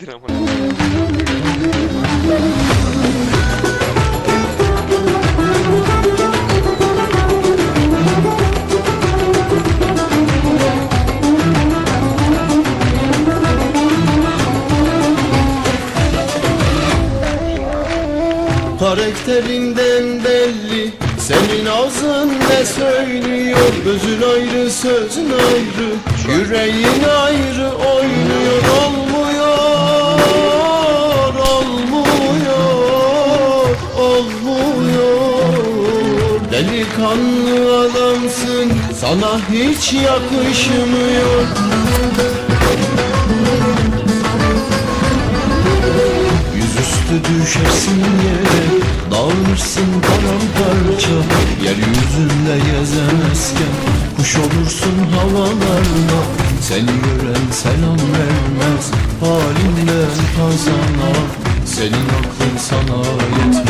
siktir ama. Karakterinden belli Senin ağzın ne söylüyor Gözün ayrı sözün ayrı Yüreğin ayrı oynuyor Delikanlı adamsın Sana hiç yakışmıyor. Yüzüstü düşersin yere Dağılırsın paramparça. Yeryüzünde gezemezken Kuş olursun havalarda. Seni gören selam vermez Halinden kazana Senin aklın sana yetmez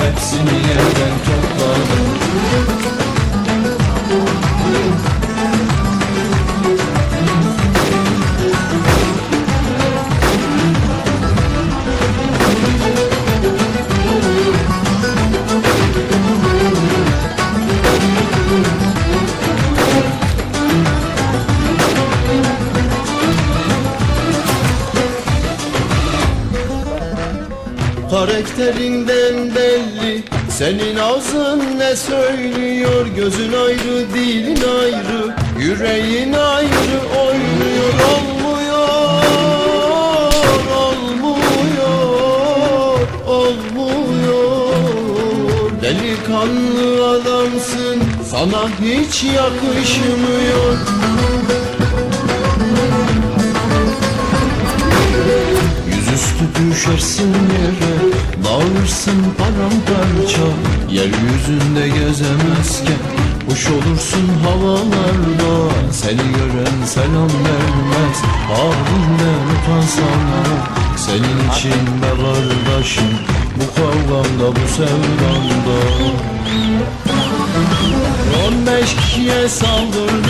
Hepsini yerden topladım Karakterinden belli. Senin ağzın ne söylüyor? Gözün ayrı dilin ayrı. Yüreğin ayrı oynuyor Olmuyor Olmuyor Olmuyor. Delikanlı adamsın Sana hiç yakışmıyor. Yüzüstü düşersin yere Dağılırsın paramparça. Yeryüzünde gezemezken Kuş olursun havalarda. Seni gören selam vermez Halinden utansana Senin için be kardeşim Bu kavgamda bu sevdamda On beş kişiye saldırdım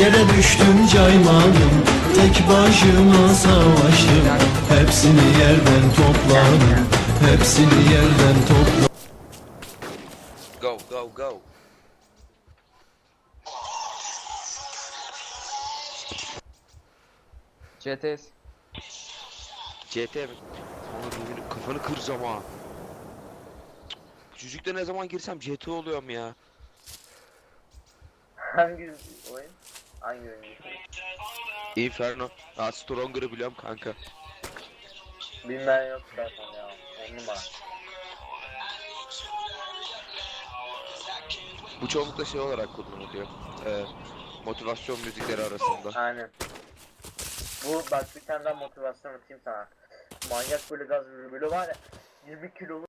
Yere düştüm caymadım Tek başıma savaştım Hepsini yerden topladım Hepsini yerden topladım Go go go. CTS. CT mi? Kafanı kıracağım ha. Çocukta ne zaman girsem CT oluyorum ya. Hangi oyun? Hangi oyun? Inferno. Ha Stronger'ı biliyorum kanka. Bilmeyen yok zaten ya. On numara. Bu çoğunlukla şey olarak kullanılıyor. Ee, motivasyon müzikleri arasında. Aynen. Bu bak bir tane daha motivasyon atayım sana. Manyak böyle gaz böyle var ya 20 kiloluk